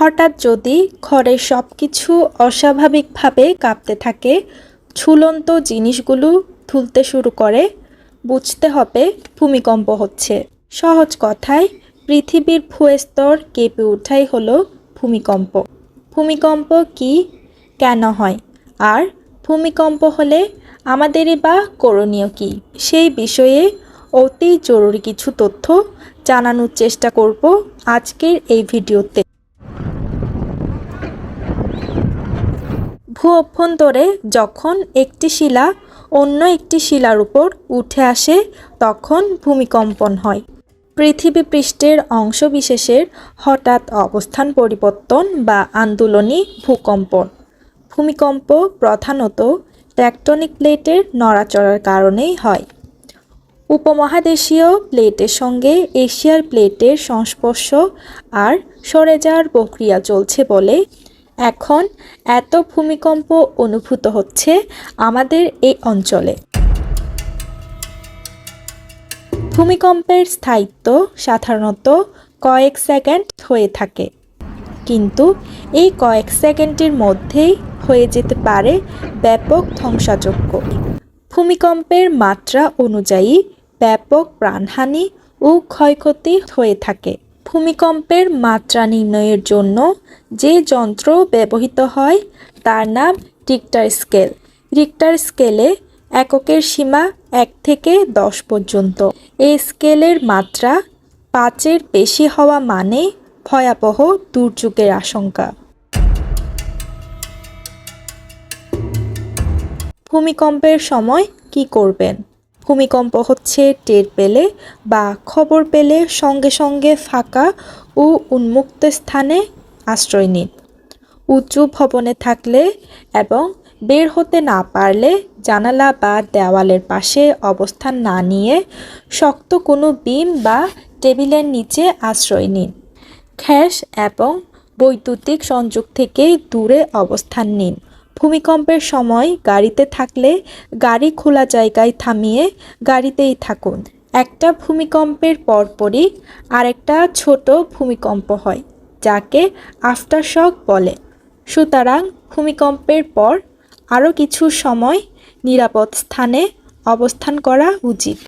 হঠাৎ যদি ঘরের সব কিছু অস্বাভাবিকভাবে কাঁপতে থাকে, ঝুলন্ত জিনিসগুলো তুলতে শুরু করে, বুঝতে হবে ভূমিকম্প হচ্ছে। সহজ কথায়, পৃথিবীর ভূস্তর কেঁপে ওঠাই হলো ভূমিকম্প। ভূমিকম্প কি কেন হয়? আর ভূমিকম্প হলে আমাদেরই বা করণীয় কি? সেই বিষয়ে অতি জরুরি কিছু তথ্য জানানোর চেষ্টা করব আজকের এই ভিডিওতে। ভূ অভ্যন্তরে যখন একটি শিলা অন্য একটি শিলার উপর উঠে আসে, তখন ভূমিকম্পন হয়। পৃথিবী পৃষ্ঠের অংশবিশেষের হঠাৎ অবস্থান পরিবর্তন বা আন্দোলনই ভূকম্পন। ভূমিকম্প প্রধানত ট্যাকটনিক প্লেটের নড়াচড়ার কারণেই হয়। উপমহাদেশীয় প্লেটের সঙ্গে এশিয়ার প্লেটের সংস্পর্শ আর সরে যাওয়ার প্রক্রিয়া চলছে বলে এখন এত ভূমিকম্প অনুভূত হচ্ছে আমাদের এই অঞ্চলে। ভূমিকম্পের স্থায়িত্ব সাধারণত কয়েক সেকেন্ড হয়ে থাকে। কিন্তু এই কয়েক সেকেন্ডের মধ্যেই হয়ে যেতে পারে ব্যাপক ধ্বংসাযজ্ঞ। ভূমিকম্পের মাত্রা অনুযায়ী ব্যাপক প্রাণহানি ও ক্ষয়ক্ষতি হয়ে থাকে। ভূমিকম্পের মাত্রা নির্ণয়ের জন্য যে যন্ত্র ব্যবহৃত হয়, তার নাম রিক্টার স্কেল রিক্টার স্কেলে এককের সীমা এক থেকে দশ পর্যন্ত। এই স্কেলের মাত্রা পাঁচের বেশি হওয়া মানে ভয়াবহ দুর্যোগের আশঙ্কা। ভূমিকম্পের সময় কি করবেন? ভূমিকম্প হচ্ছে টের পেলে বা খবর পেলে সঙ্গে সঙ্গে ফাঁকা ও উন্মুক্ত স্থানে আশ্রয় নিন। উঁচু ভবনে থাকলে এবং বের হতে না পারলে জানালা বা দেওয়ালের পাশে অবস্থান না নিয়ে শক্ত কোনো বিম বা টেবিলের নিচে আশ্রয় নিন। খ্যাস এবং বৈদ্যুতিক সংযোগ থেকে দূরে অবস্থান নিন। ভূমিকম্পের সময় গাড়িতে থাকলে গাড়ি খোলা জায়গায় থামিয়ে গাড়িতেই থাকুন। একটা ভূমিকম্পের পরপরই আরেকটা ছোট ভূমিকম্প হয়, যাকে আফটারশক বলে। সুতরাং ভূমিকম্পের পর আরও কিছু সময় নিরাপদ স্থানে অবস্থান করা উচিত।